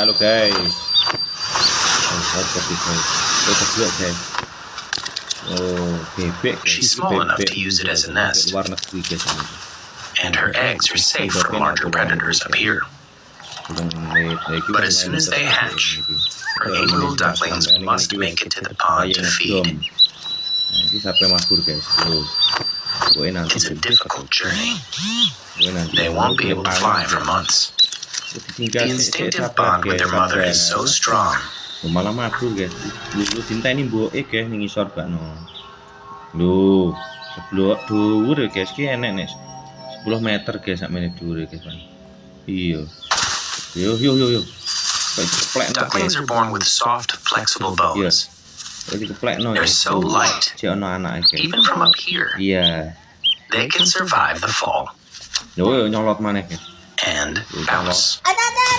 Halo guys. Oh. She's small enough to use it as a nest. And her eggs are safe from larger predators up here. But as soon as they hatch. Her eight little ducklings must make it to the pond to feed. It's a difficult journey. They won't be able to fly for months. The instinctive bond with their mother is so strong. Malah mabur guys. Lu, lu cinta ini mbok eh guys ning isor gak no. Lu sebelah dhuwur ya guys ki enek nih. 10 meter guys sak menit dhuwur ya, guys. Iya. Yo yo yo yo. Ducklings are born with soft, flexible bones. Keplek no. They're so light. Even from up here, Iya. they can survive the fall Yo yo nyolot maneh guys. And bounce.